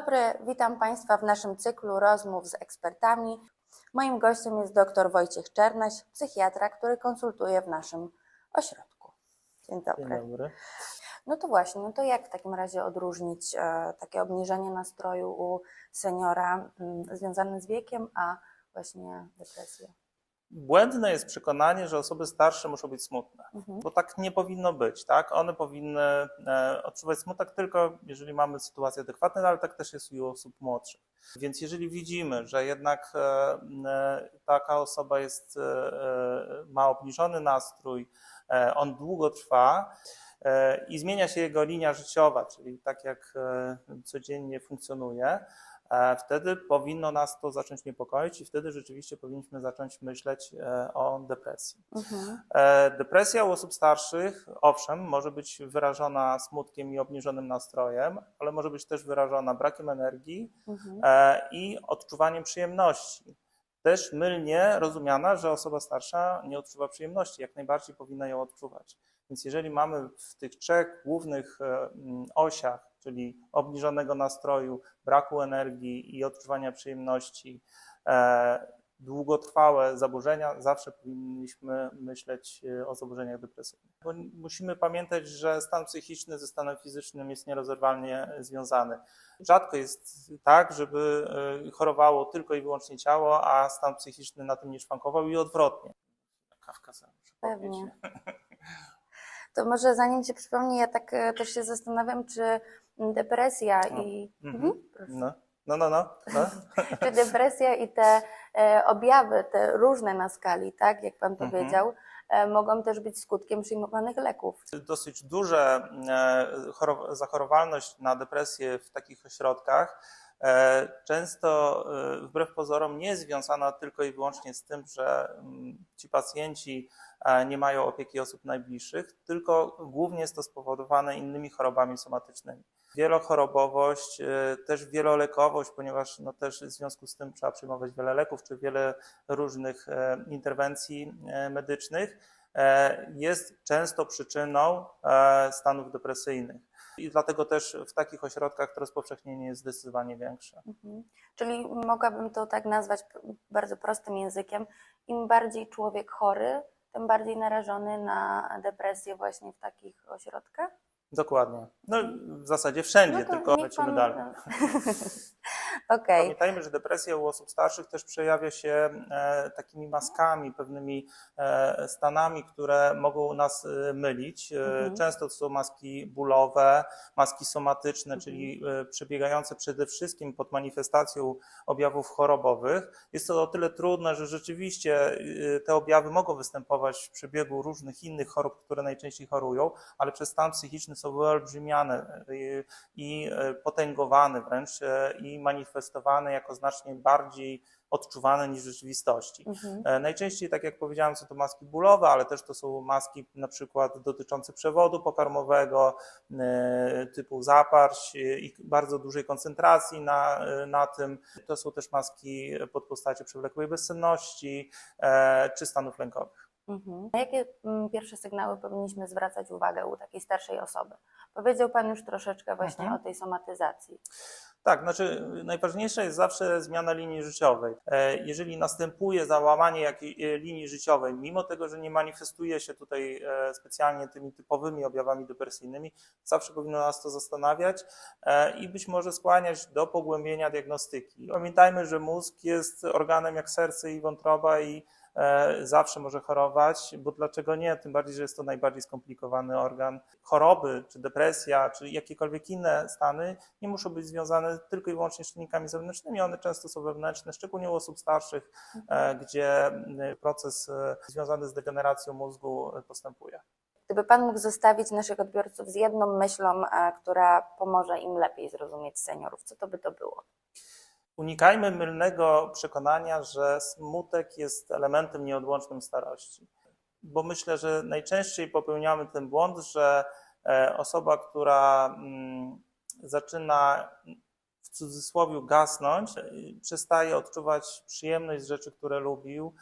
dobry, witam Państwa w naszym cyklu rozmów z ekspertami. Moim gościem jest dr Wojciech Czernaś, psychiatra, który konsultuje w naszym ośrodku. Dzień dobry. Dzień dobry. No to właśnie, no to jak w takim razie odróżnić e, takie obniżenie nastroju u seniora m, związane z wiekiem, a właśnie depresję? Błędne jest przekonanie, że osoby starsze muszą być smutne, Mhm. bo tak nie powinno być, tak? One powinny e, odczuwać smutek tylko, jeżeli mamy sytuacje adekwatne, no ale tak też jest u osób młodszych. Więc jeżeli widzimy, że jednak e, e, taka osoba jest, ma obniżony nastrój, on długo trwa i zmienia się jego linia życiowa, czyli tak jak codziennie funkcjonuje, Wtedy powinno nas to zacząć niepokoić i wtedy rzeczywiście powinniśmy zacząć myśleć e, o depresji. Mhm. E, Depresja u osób starszych, owszem, może być wyrażona smutkiem i obniżonym nastrojem, ale może być też wyrażona brakiem energii Mhm. e, i odczuwaniem przyjemności. Też mylnie rozumiana, że osoba starsza nie odczuwa przyjemności, jak najbardziej powinna ją odczuwać. Więc jeżeli mamy w tych trzech głównych e, osiach, czyli obniżonego nastroju, braku energii i odczuwania przyjemności, e, długotrwałe zaburzenia, zawsze powinniśmy myśleć e, o zaburzeniach depresyjnych. Bo musimy pamiętać, że stan psychiczny ze stanem fizycznym jest nierozerwalnie związany. Rzadko jest tak, żeby e, chorowało tylko i wyłącznie ciało, a stan psychiczny na tym nie szwankował i odwrotnie. Kawka za Pewnie. To może zanim się przypomni, ja tak e, też się zastanawiam, czy depresja O, i mhm. Mhm, proszę. No, no, no. no, no. czy depresja i te e, objawy, te różne na skali, tak, jak Pan Mhm. powiedział, e, mogą też być skutkiem przyjmowanych leków. dosyć duża zachorowalność na depresję w takich ośrodkach. e, Często e, wbrew pozorom nie jest związana tylko i wyłącznie z tym, że mm, ci pacjenci e, nie mają opieki osób najbliższych, tylko głównie jest to spowodowane innymi chorobami somatycznymi. Wielochorobowość, e, też wielolekowość, ponieważ no też w związku z tym trzeba przyjmować wiele leków czy wiele różnych e, interwencji e, medycznych e, jest często przyczyną stanów depresyjnych. I dlatego też w takich ośrodkach to rozpowszechnienie jest zdecydowanie większe. Mhm. Czyli mogłabym to tak nazwać bardzo prostym językiem. Im bardziej człowiek chory, tym bardziej narażony na depresję właśnie w takich ośrodkach. Dokładnie. No w zasadzie wszędzie, No tylko lecimy dalej. Okej. Pamiętajmy, że depresja u osób starszych też przejawia się e, takimi maskami, pewnymi e, stanami, które mogą nas e, mylić. Mhm. Często to są maski bólowe, maski somatyczne, Mhm. czyli przebiegające przede wszystkim pod manifestacją objawów chorobowych. Jest to o tyle trudne, że rzeczywiście te objawy mogą występować w przebiegu różnych innych chorób, które najczęściej chorują, ale przez stan psychiczny są wyolbrzymiane i potęgowane wręcz i manifestowane jako znacznie bardziej odczuwane niż w rzeczywistości. Mhm. E, Najczęściej, tak jak powiedziałem, są to maski bólowe, ale też to są maski na przykład dotyczące przewodu pokarmowego, e, typu zaparć i bardzo dużej koncentracji na, e, na tym. To są też maski pod postacią przewlekłej bezsenności czy stanów lękowych. Mhm. Na jakie mm, pierwsze sygnały powinniśmy zwracać uwagę u takiej starszej osoby? Powiedział Pan już troszeczkę właśnie Mhm. o tej somatyzacji. Tak, znaczy najważniejsza jest zawsze zmiana linii życiowej. E, Jeżeli następuje załamanie jakiej e, linii życiowej, mimo tego, że nie manifestuje się tutaj e, specjalnie tymi typowymi objawami depresyjnymi, zawsze powinno nas to zastanawiać i być może skłaniać do pogłębienia diagnostyki. Pamiętajmy, że mózg jest organem jak serce i wątroba i zawsze może chorować, bo dlaczego nie? Tym bardziej, że jest to najbardziej skomplikowany organ. Choroby, czy depresja, czy jakiekolwiek inne stany nie muszą być związane tylko i wyłącznie z czynnikami zewnętrznymi, one często są wewnętrzne, szczególnie u osób starszych, e, gdzie m, proces e, związany z degeneracją mózgu e, postępuje. Gdyby Pan mógł zostawić naszych odbiorców z jedną myślą, e, która pomoże im lepiej zrozumieć seniorów, co to by to było? Unikajmy mylnego przekonania, że smutek jest elementem nieodłącznym starości. Bo myślę, że najczęściej popełniamy ten błąd, że e, osoba, która mm, zaczyna w cudzysłowie gasnąć, e, przestaje odczuwać przyjemność z rzeczy, które lubił,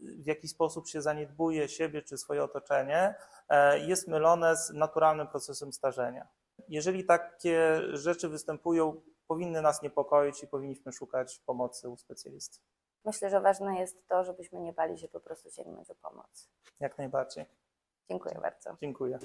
w jaki sposób się zaniedbuje siebie czy swoje otoczenie, e, jest mylone z naturalnym procesem starzenia. Jeżeli takie rzeczy występują, powinny nas niepokoić i powinniśmy szukać pomocy u specjalisty. Myślę, że ważne jest to, żebyśmy nie bali się po prostu sięgnąć o pomoc. Jak najbardziej. Dziękuję bardzo. Dziękuję.